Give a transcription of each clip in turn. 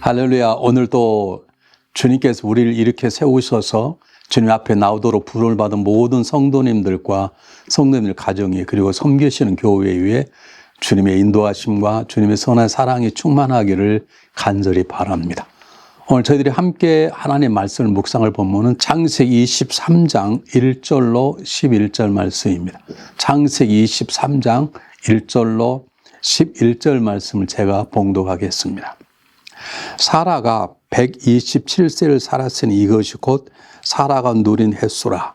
할렐루야. 오늘도 주님께서 우리를 이렇게 세우셔서 주님 앞에 나오도록 부름을 받은 모든 성도님들과 성도님들 가정이 그리고 섬기시는 교회 위에 주님의 인도하심과 주님의 선한 사랑이 충만하기를 간절히 바랍니다. 오늘 저희들이 함께 하나님의 말씀을 묵상을 보면은 창세기 23장 1절로 11절 말씀입니다. 창세기 23장 1절로 11절 말씀을 제가 봉독하겠습니다. 사라가 127세를 살았으니 이것이 곧 사라가 누린 횟수라.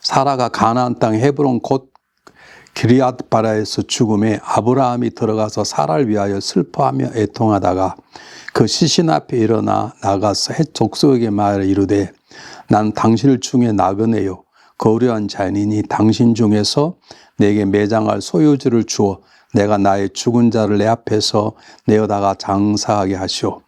사라가 가나안 땅 헤브론 곧 기리앗 바라에서 죽음에 아브라함이 들어가서 사라를 위하여 슬퍼하며 애통하다가 그 시신 앞에 일어나 나가서 헷 족속에게 말을 이르되 난 당신을 중에 나그네요 거류한 자니니 당신 중에서 내게 매장할 소유주를 주어 내가 나의 죽은 자를 내 앞에서 내어다가 장사하게 하시오.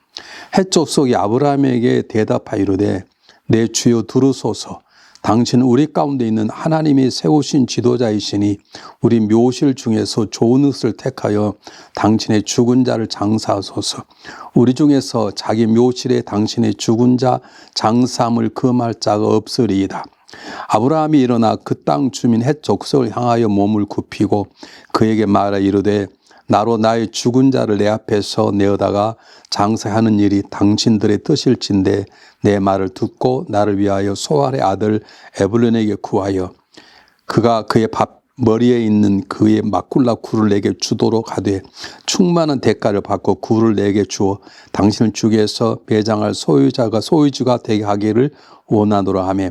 해족속이 아브라함에게 대답하여 이르되 내 주여 들으소서 당신은 우리 가운데 있는 하나님이 세우신 지도자이시니 우리 묘실 중에서 좋은 것을 택하여 당신의 죽은 자를 장사하소서 우리 중에서 자기 묘실에 당신의 죽은 자 장사함을 금할 자가 없으리이다. 아브라함이 일어나 그 땅 주민 헷 족속을 향하여 몸을 굽히고 그에게 말하 이르되 나로 나의 죽은 자를 내 앞에서 내어다가 장사하는 일이 당신들의 뜻일진데 내 말을 듣고 나를 위하여 소알의 아들 에블론에게 구하여 그가 그의 밥 머리에 있는 그의 마꿀라 굴을 내게 주도록 하되 충만한 대가를 받고 굴을 내게 주어 당신을 죽여서 매장할 소유자가 소유주가 되게 하기를 원하노라 하며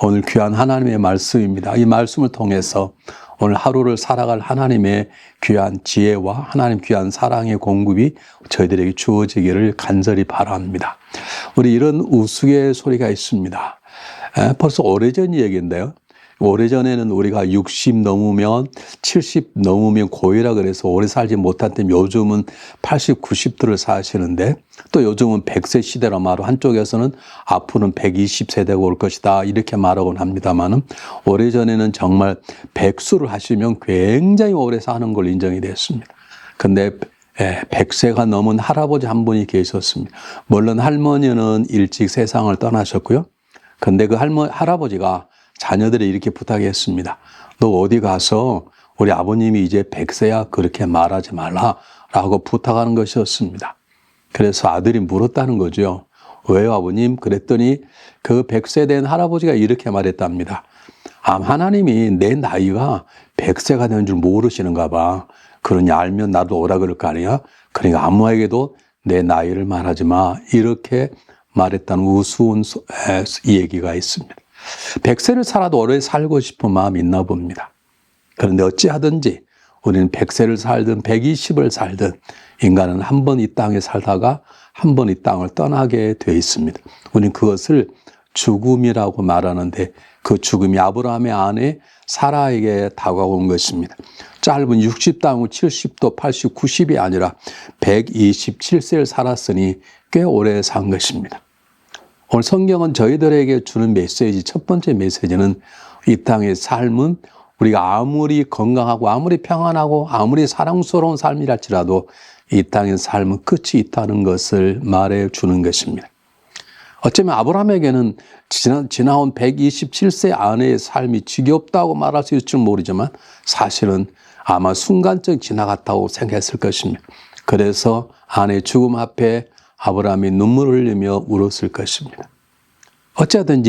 오늘 귀한 하나님의 말씀입니다. 이 말씀을 통해서 오늘 하루를 살아갈 하나님의 귀한 지혜와 하나님 귀한 사랑의 공급이 저희들에게 주어지기를 간절히 바랍니다. 우리 이런 우스갯소리가 있습니다. 벌써 오래전 얘기인데요. 오래전에는 우리가 60 넘으면 70 넘으면 고이라 그래서 오래 살지 못한 때 요즘은 80, 90들을 사시는데 또 요즘은 100세 시대라 말로 한쪽에서는 앞으로는 120세대가 올 것이다 이렇게 말하곤 합니다만은 오래전에는 정말 백수를 하시면 굉장히 오래 사는 걸 인정이 됐습니다. 근데 예, 100세가 넘은 할아버지 한 분이 계셨습니다. 물론 할머니는 일찍 세상을 떠나셨고요. 근데 그 할머, 할아버지가 자녀들이 이렇게 부탁했습니다. 너 어디 가서 우리 아버님이 이제 백세야 그렇게 말하지 말라라고 부탁하는 것이었습니다. 그래서 아들이 물었다는 거죠. 왜요, 아버님? 그랬더니 그 백세 된 할아버지가 이렇게 말했답니다. 아, 하나님이 내 나이가 백세가 되는 줄 모르시는가 봐. 그러니 알면 나도 오라 그럴 거 아니야? 그러니까 아무에게도 내 나이를 말하지 마. 이렇게 말했다는 우스운 얘기가 있습니다. 백세를 살아도 오래 살고 싶은 마음이 있나 봅니다. 그런데 어찌하든지 우리는 백세를 살든 백이십을 살든 인간은 한 번 이 땅에 살다가 한 번 이 땅을 떠나게 되어 있습니다. 우리는 그것을 죽음이라고 말하는데 그 죽음이 아브라함의 아내 사라에게 다가온 것입니다. 짧은 60당후 70도 80, 90이 아니라 127세를 살았으니 꽤 오래 산 것입니다. 오늘 성경은 저희들에게 주는 메시지, 첫 번째 메시지는 이 땅의 삶은 우리가 아무리 건강하고 아무리 평안하고 아무리 사랑스러운 삶이랄지라도 이 땅의 삶은 끝이 있다는 것을 말해 주는 것입니다. 어쩌면 아브라함에게는 지나, 지나온 127세 아내의 삶이 지겹다고 말할 수 있을지 모르지만 사실은 아마 순간적 지나갔다고 생각했을 것입니다. 그래서 아내의 죽음 앞에 아브라함이 눈물을 흘리며 울었을 것입니다.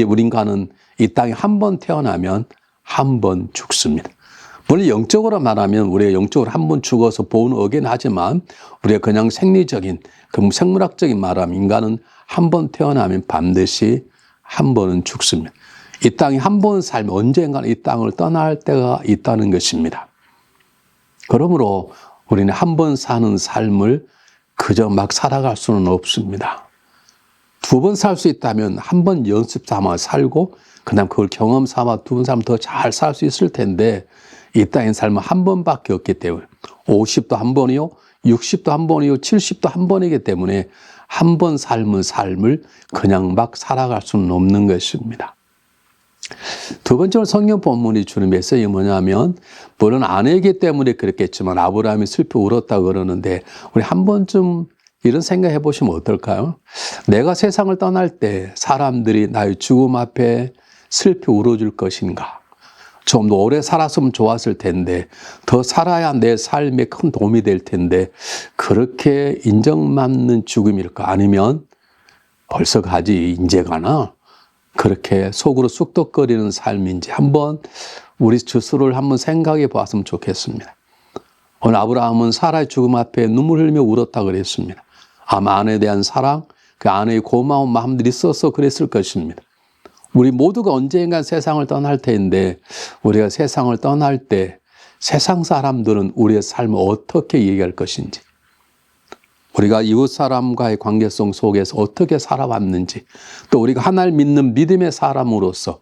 우리 인간은 이 땅에 한 번 태어나면 한 번 죽습니다. 물론 영적으로 말하면 우리가 영적으로 한 번 죽어서 보은 어긴 하지만 우리가 그냥 생리적인 그 생물학적인 말하면 인간은 한 번 태어나면 반드시 한 번은 죽습니다. 이 땅에 한 번 살면 언젠가는 이 땅을 떠날 때가 있다는 것입니다. 그러므로 우리는 한 번 사는 삶을 그저 막 살아갈 수는 없습니다. 두 번 살 수 있다면 한 번 연습 삼아 살고 그다음 그걸 경험 삼아 두 번 살면 더 잘 살 수 있을 텐데 이 땅의 삶은 한 번밖에 없기 때문에 50도 한 번이요, 60도 한 번이요, 70도 한 번이기 때문에 한 번 삶은 삶을 그냥 막 살아갈 수는 없는 것입니다. 두 번째로 성경 본문이 주는 메시지 뭐냐면 물론 아내이기 때문에 그랬겠지만 아브라함이 슬퍼 울었다 그러는데 우리 한 번쯤 이런 생각 해 보시면 어떨까요? 내가 세상을 떠날 때 사람들이 나의 죽음 앞에 슬피 울어줄 것인가? 좀 더 오래 살았으면 좋았을 텐데, 더 살아야 내 삶에 큰 도움이 될 텐데, 그렇게 인정받는 죽음일까? 아니면 벌써 가지, 인제 가나? 그렇게 속으로 쑥덕거리는 삶인지 한번 우리 스스로를 한번 생각해 보았으면 좋겠습니다. 오늘 아브라함은 사라의 죽음 앞에 눈물 흘리며 울었다 그랬습니다. 아마 아내에 대한 사랑, 그 아내의 고마운 마음들이 있어서 그랬을 것입니다. 우리 모두가 언젠간 세상을 떠날 텐데 우리가 세상을 떠날 때 세상 사람들은 우리의 삶을 어떻게 얘기할 것인지 우리가 이웃 사람과의 관계성 속에서 어떻게 살아왔는지 또 우리가 하나를 믿는 믿음의 사람으로서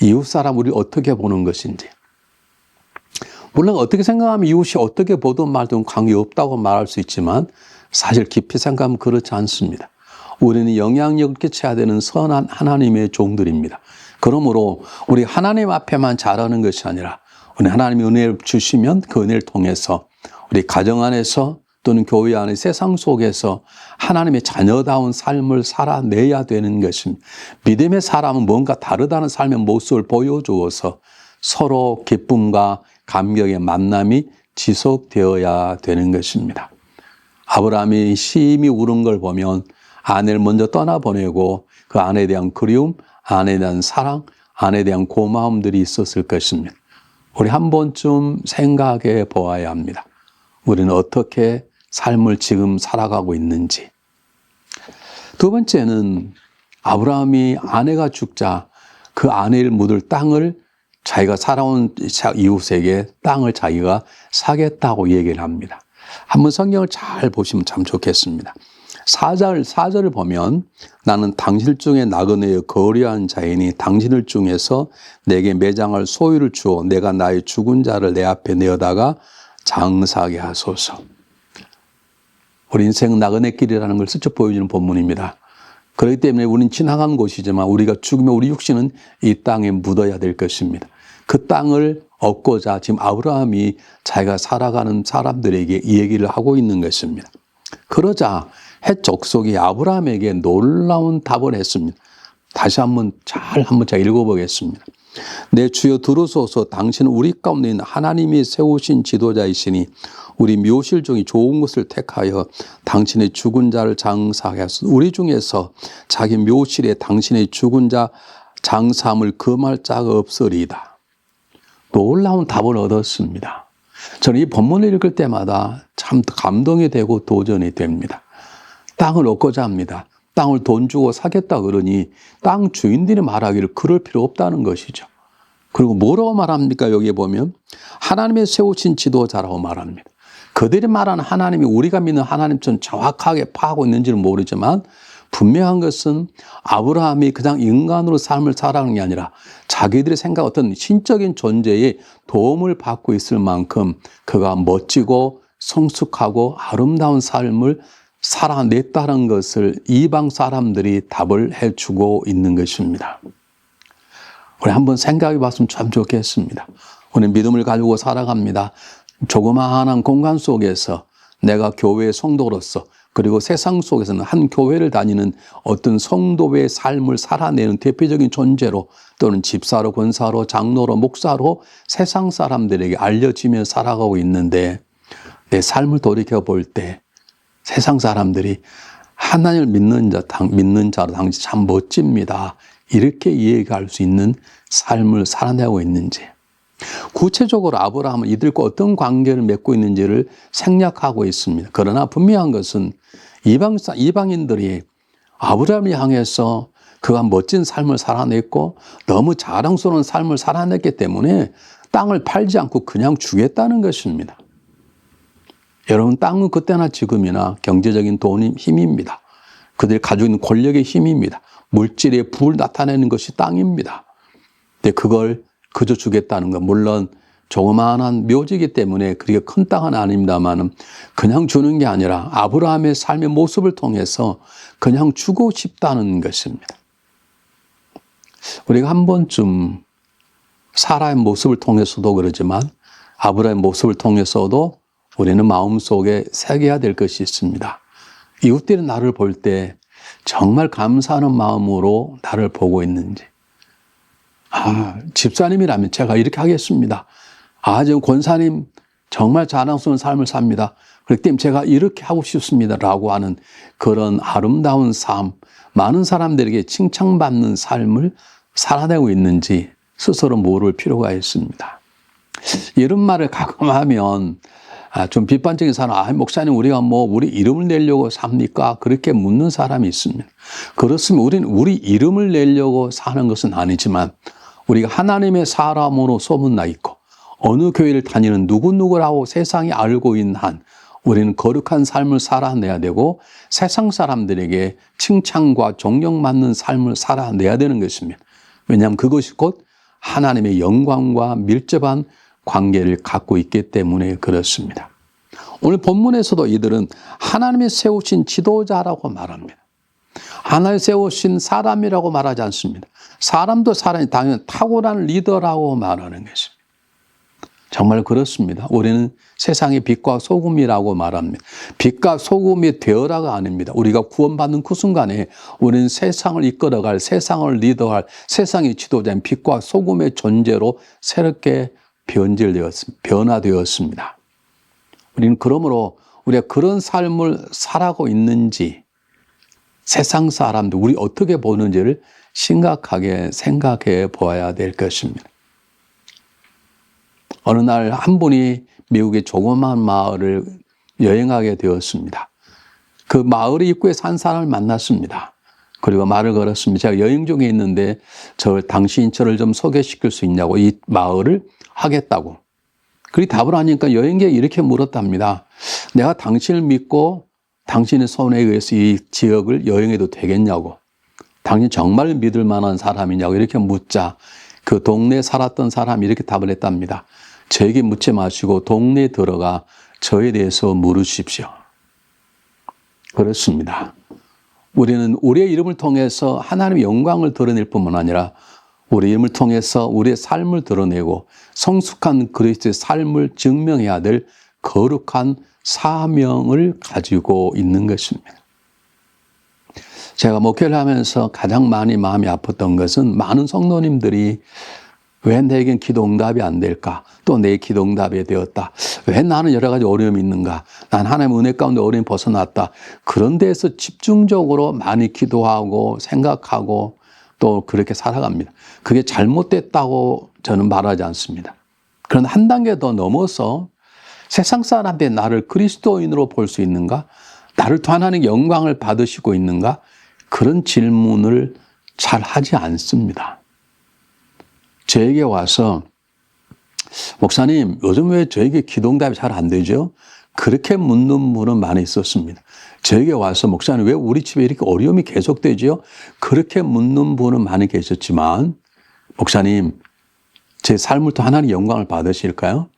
이웃 사람 우리 어떻게 보는 것인지 물론 어떻게 생각하면 이웃이 어떻게 보든 말든 관계 없다고 말할 수 있지만 사실 깊이 생각하면 그렇지 않습니다. 우리는 영향력을 끼쳐야 되는 선한 하나님의 종들입니다. 그러므로 우리 하나님 앞에만 잘하는 것이 아니라 우리 하나님이 은혜를 주시면 그 은혜를 통해서 우리 가정 안에서 또는 교회 안에 세상 속에서 하나님의 자녀다운 삶을 살아내야 되는 것입니다. 믿음의 사람은 뭔가 다르다는 삶의 모습을 보여주어서 서로 기쁨과 감격의 만남이 지속되어야 되는 것입니다. 아브라함이 심히 울은 걸 보면 아내를 먼저 떠나보내고 그 아내에 대한 그리움, 아내에 대한 사랑, 아내에 대한 고마움들이 있었을 것입니다. 우리 한 번쯤 생각해 보아야 합니다. 우리는 어떻게 삶을 지금 살아가고 있는지. 두 번째는 아브라함이 아내가 죽자 그 아내를 묻을 땅을 자기가 살아온 이웃에게 땅을 자기가 사겠다고 얘기를 합니다. 한번 성경을 잘 보시면 참 좋겠습니다. 사절, 사절을 보면 나는 당신 중에 나그네의 거리한 자이니 당신을 중에서 내게 매장할 소유를 주어 내가 나의 죽은 자를 내 앞에 내어다가 장사하게 하소서. 우리 인생은 나그네 길이라는 걸 슬쩍 보여주는 본문입니다. 그렇기 때문에 우리는 지나간 곳이지만 우리가 죽으면 우리 육신은 이 땅에 묻어야 될 것입니다. 그 땅을 얻고자 지금 아브라함이 자기가 살아가는 사람들에게 이 얘기를 하고 있는 것입니다. 그러자 해 족속이 아브라함에게 놀라운 답을 했습니다. 다시 한번 잘 한번 제가 읽어보겠습니다. 내 주여 들으소서 당신은 우리 가운데 있는 하나님이 세우신 지도자이시니 우리 묘실 중에 좋은 것을 택하여 당신의 죽은 자를 장사하게 하소서 우리 중에서 자기 묘실에 당신의 죽은 자 장사함을 금할 자가 없으리이다. 놀라운 답을 얻었습니다. 저는 이 본문을 읽을 때마다 참 감동이 되고 도전이 됩니다. 땅을 얻고자 합니다. 땅을 돈 주고 사겠다 그러니 땅 주인들이 말하기를 그럴 필요 없다는 것이죠. 그리고 뭐라고 말합니까? 여기에 보면 하나님의 세우신 지도자라고 말합니다. 그들이 말하는 하나님이 우리가 믿는 하나님처럼 정확하게 파하고 있는지는 모르지만 분명한 것은 아브라함이 그냥 인간으로 삶을 살아가는 게 아니라 자기들이 생각 어떤 신적인 존재의 도움을 받고 있을 만큼 그가 멋지고 성숙하고 아름다운 삶을 살아냈다는 것을 이방 사람들이 답을 해주고 있는 것입니다. 우리 한번 생각해 봤으면 참 좋겠습니다. 우리 믿음을 가지고 살아갑니다. 조그마한 공간 속에서 내가 교회의 성도로서 그리고 세상 속에서는 한 교회를 다니는 어떤 성도의 삶을 살아내는 대표적인 존재로 또는 집사로, 권사로, 장로로, 목사로 세상 사람들에게 알려지며 살아가고 있는데 내 삶을 돌이켜 볼 때 세상 사람들이 하나님을 믿는 자, 믿는 자로 당시 참 멋집니다. 이렇게 이해할 수 있는 삶을 살아내고 있는지. 구체적으로 아브라함은 이들과 어떤 관계를 맺고 있는지를 생략하고 있습니다. 그러나 분명한 것은 이방, 이방인들이 아브라함을 향해서 그가 멋진 삶을 살아냈고 너무 자랑스러운 삶을 살아냈기 때문에 땅을 팔지 않고 그냥 주겠다는 것입니다. 여러분, 땅은 그때나 지금이나 경제적인 돈이 힘입니다. 그들이 가지고 있는 권력의 힘입니다. 물질의 부를 나타내는 것이 땅입니다. 근데 그걸 그저 주겠다는 건 물론 조그마한 묘지기 때문에 그렇게 큰 땅은 아닙니다만은 그냥 주는 게 아니라 아브라함의 삶의 모습을 통해서 그냥 주고 싶다는 것입니다. 우리가 한 번쯤 사라의 모습을 통해서도 그러지만 아브라함의 모습을 통해서도 우리는 마음속에 새겨야 될 것이 있습니다. 이웃들이 나를 볼 때 정말 감사하는 마음으로 나를 보고 있는지. 아, 집사님이라면 제가 이렇게 하겠습니다. 아, 저 권사님 정말 자랑스러운 삶을 삽니다. 그렇기 때문에 제가 이렇게 하고 싶습니다. 라고 하는 그런 아름다운 삶, 많은 사람들에게 칭찬받는 삶을 살아내고 있는지 스스로 모를 필요가 있습니다. 이런 말을 가끔 하면 아, 좀 비판적인 사람, 아, 목사님, 우리가 뭐, 우리 이름을 내려고 삽니까? 그렇게 묻는 사람이 있습니다. 그렇으면 우리는 우리 이름을 내려고 사는 것은 아니지만, 우리가 하나님의 사람으로 소문나 있고, 어느 교회를 다니는 누구누구라고 세상이 알고 있는 한, 우리는 거룩한 삶을 살아내야 되고, 세상 사람들에게 칭찬과 존경받는 삶을 살아내야 되는 것입니다. 왜냐하면 그것이 곧 하나님의 영광과 밀접한 관계를 갖고 있기 때문에 그렇습니다. 오늘 본문에서도 이들은 하나님이 세우신 지도자라고 말합니다. 하나님 세우신 사람이라고 말하지 않습니다. 사람도 사람이 당연히 탁월한 리더라고 말하는 것입니다. 정말 그렇습니다. 우리는 세상의 빛과 소금이라고 말합니다. 빛과 소금이 되어라가 아닙니다. 우리가 구원받는 그 순간에 우리는 세상을 이끌어갈, 세상을 리더할, 세상의 지도자인 빛과 소금의 존재로 새롭게 변질되었습니다. 변화되었습니다. 우리는 그러므로 우리가 그런 삶을 살아가고 있는지 세상 사람들 우리 어떻게 보는지를 심각하게 생각해 보아야 될 것입니다. 어느 날 한 분이 미국의 조그마한 마을을 여행하게 되었습니다. 그 마을 입구에 산 사람을 만났습니다. 그리고 말을 걸었습니다. 제가 여행 중에 있는데 저 당신 저를 좀 소개시킬 수 있냐고 이 마을을 하겠다고. 그리 답을 하니까 여행객이 이렇게 물었답니다. 내가 당신을 믿고 당신의 손에 의해서 이 지역을 여행해도 되겠냐고. 당신 정말 믿을 만한 사람이냐고 이렇게 묻자 그 동네에 살았던 사람이 이렇게 답을 했답니다. 저에게 묻지 마시고 동네에 들어가 저에 대해서 물으십시오. 그렇습니다. 우리는 우리의 이름을 통해서 하나님의 영광을 드러낼 뿐만 아니라 우리 이름을 통해서 우리의 삶을 드러내고 성숙한 그리스도의 삶을 증명해야 될 거룩한 사명을 가지고 있는 것입니다. 제가 목회를 하면서 가장 많이 마음이 아팠던 것은 많은 성도님들이 왜 내겐 기도 응답이 안 될까? 또 내 기도 응답이 되었다. 왜 나는 여러 가지 어려움이 있는가? 난 하나님의 은혜 가운데 어려움이 벗어났다. 그런 데에서 집중적으로 많이 기도하고 생각하고 또 그렇게 살아갑니다. 그게 잘못됐다고 저는 말하지 않습니다. 그런데 한 단계 더 넘어서 세상 사람들이 나를 그리스도인으로 볼 수 있는가? 나를 또 하나님 영광을 받으시고 있는가? 그런 질문을 잘 하지 않습니다. 저에게 와서 목사님, 요즘 왜 저에게 기도응답이 잘 안 되죠? 그렇게 묻는 분은 많이 있었습니다. 저에게 와서 목사님 왜 우리 집에 이렇게 어려움이 계속되죠? 그렇게 묻는 분은 많이 계셨지만 목사님 제 삶을 또 하나님 영광을 받으실까요?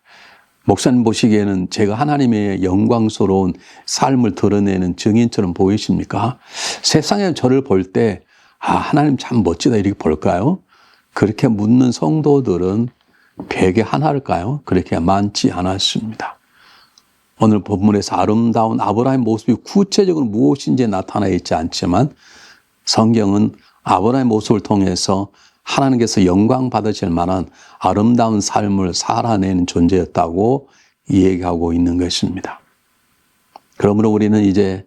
목사님 보시기에는 제가 하나님의 영광스러운 삶을 드러내는 증인처럼 보이십니까? 세상에 저를 볼 때, 아, 하나님 참 멋지다 이렇게 볼까요? 그렇게 묻는 성도들은 백에 하나일까요? 그렇게 많지 않았습니다. 오늘 본문에서 아름다운 아브라함의 모습이 구체적으로 무엇인지 나타나 있지 않지만 성경은 아브라함의 모습을 통해서 하나님께서 영광 받으실 만한 아름다운 삶을 살아내는 존재였다고 얘기하고 있는 것입니다. 그러므로 우리는 이제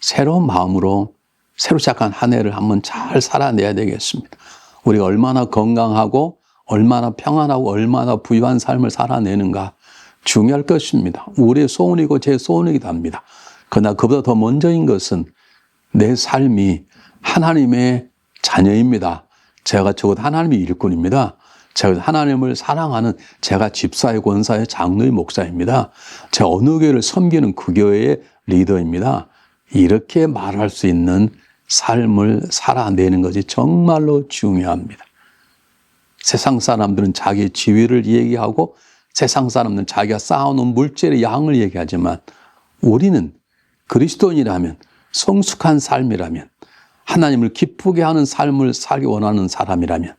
새로운 마음으로 새로 시작한 한 해를 한번 잘 살아내야 되겠습니다. 우리가 얼마나 건강하고 얼마나 평안하고 얼마나 부유한 삶을 살아내는가 중요할 것입니다. 우리의 소원이고 제 소원이기도 합니다. 그러나 그보다 더 먼저인 것은 내 삶이 하나님의 자녀입니다. 제가 적어도 하나님의 일꾼입니다. 제가 하나님을 사랑하는 제가 집사의 권사의 장로의 목사입니다. 제가 어느 교회를 섬기는 그 교회의 리더입니다. 이렇게 말할 수 있는 삶을 살아내는 것이 정말로 중요합니다. 세상 사람들은 자기 지위를 얘기하고 세상 사람들은 자기가 쌓아놓은 물질의 양을 얘기하지만 우리는 그리스도인이라면 성숙한 삶이라면 하나님을 기쁘게 하는 삶을 살기 원하는 사람이라면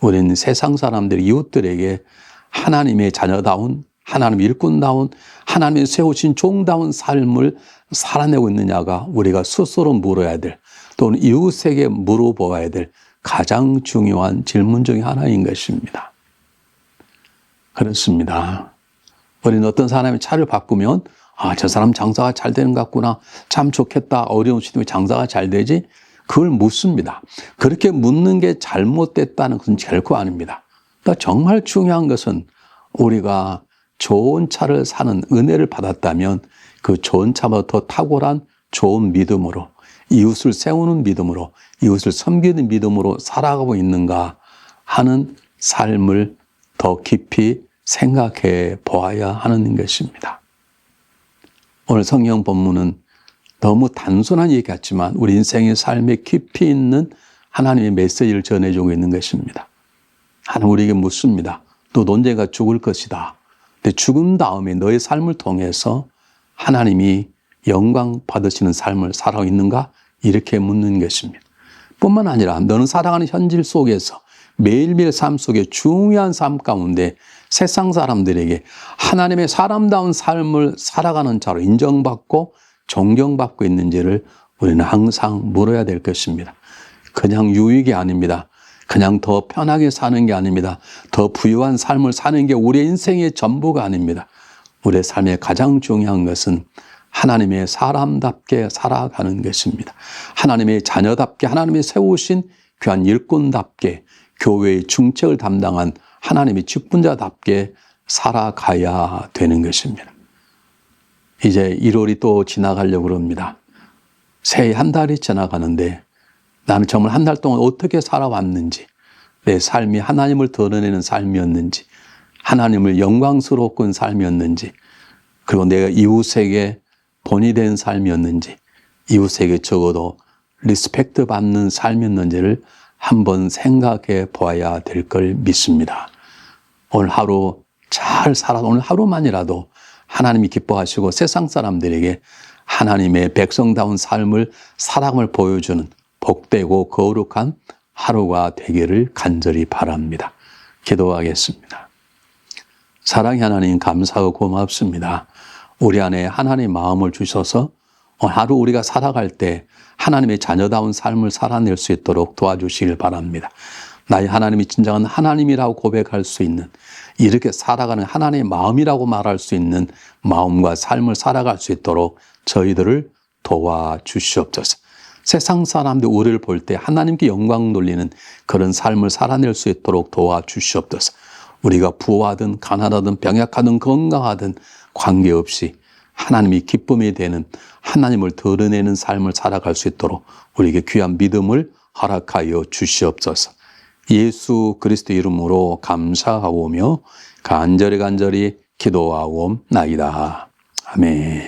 우리는 세상 사람들이 이웃들에게 하나님의 자녀다운 하나님 일꾼다운 하나님이 세우신 종다운 삶을 살아내고 있느냐가 우리가 스스로 물어야 될 또는 이웃에게 물어보아야 될 가장 중요한 질문 중의 하나인 것입니다. 그렇습니다. 우리는 어떤 사람이 차를 바꾸면 아, 저 사람 장사가 잘 되는 것 같구나. 참 좋겠다. 어려운 시대에 장사가 잘 되지? 그걸 묻습니다. 그렇게 묻는 게 잘못됐다는 것은 결코 아닙니다. 그러니까 정말 중요한 것은 우리가 좋은 차를 사는 은혜를 받았다면 그 좋은 더 탁월한 좋은 믿음으로 이웃을 세우는 믿음으로 이웃을 섬기는 믿음으로 살아가고 있는가 하는 삶을 더 깊이 생각해 보아야 하는 것입니다. 오늘 성경 본문은 너무 단순한 얘기 같지만 우리 인생의 삶에 깊이 있는 하나님의 메시지를 전해주고 있는 것입니다. 하나님 우리에게 묻습니다. 또 논제가 죽을 것이다. 근데 죽은 다음에 너의 삶을 통해서 하나님이 영광 받으시는 삶을 살아가고 있는가? 이렇게 묻는 것입니다. 뿐만 아니라 너는 살아가는 현실 속에서 매일매일 삶 속에 중요한 삶 가운데 세상 사람들에게 하나님의 사람다운 삶을 살아가는 자로 인정받고 존경받고 있는지를 우리는 항상 물어야 될 것입니다. 그냥 유익이 아닙니다. 그냥 더 편하게 사는 게 아닙니다. 더 부유한 삶을 사는 게 우리 인생의 전부가 아닙니다. 우리의 삶의 가장 중요한 것은 하나님의 사람답게 살아가는 것입니다. 하나님의 자녀답게 하나님이 세우신 귀한 일꾼답게 교회의 중책을 담당한 하나님의 직분자답게 살아가야 되는 것입니다. 이제 1월이 또 지나가려고 합니다. 새해 한 달이 지나가는데 나는 정말 한 달 동안 어떻게 살아왔는지, 내 삶이 하나님을 드러내는 삶이었는지, 하나님을 영광스럽고 한 삶이었는지, 그리고 내가 이웃에게 본이 된 삶이었는지, 이웃에게 적어도 리스펙트 받는 삶이었는지를 한번 생각해 보아야 될 걸 믿습니다. 오늘 하루 잘 살아, 오늘 하루만이라도 하나님이 기뻐하시고 세상 사람들에게 하나님의 백성다운 삶을 사랑을 보여주는 복되고 거룩한 하루가 되기를 간절히 바랍니다. 기도하겠습니다. 사랑의 하나님 감사하고 고맙습니다. 우리 안에 하나님의 마음을 주셔서 하루 우리가 살아갈 때 하나님의 자녀다운 삶을 살아낼 수 있도록 도와주시길 바랍니다. 나의 하나님이 진정한 하나님이라고 고백할 수 있는 이렇게 살아가는 하나님의 마음이라고 말할 수 있는 마음과 삶을 살아갈 수 있도록 저희들을 도와주시옵소서. 세상 사람들 우리를 볼 때 하나님께 영광 돌리는 그런 삶을 살아낼 수 있도록 도와주시옵소서. 우리가 부하든 가난하든 병약하든 건강하든 관계없이 하나님이 기쁨이 되는 하나님을 드러내는 삶을 살아갈 수 있도록 우리에게 귀한 믿음을 허락하여 주시옵소서. 예수 그리스도 이름으로 감사하오며 간절히 간절히 기도하옵나이다. 아멘.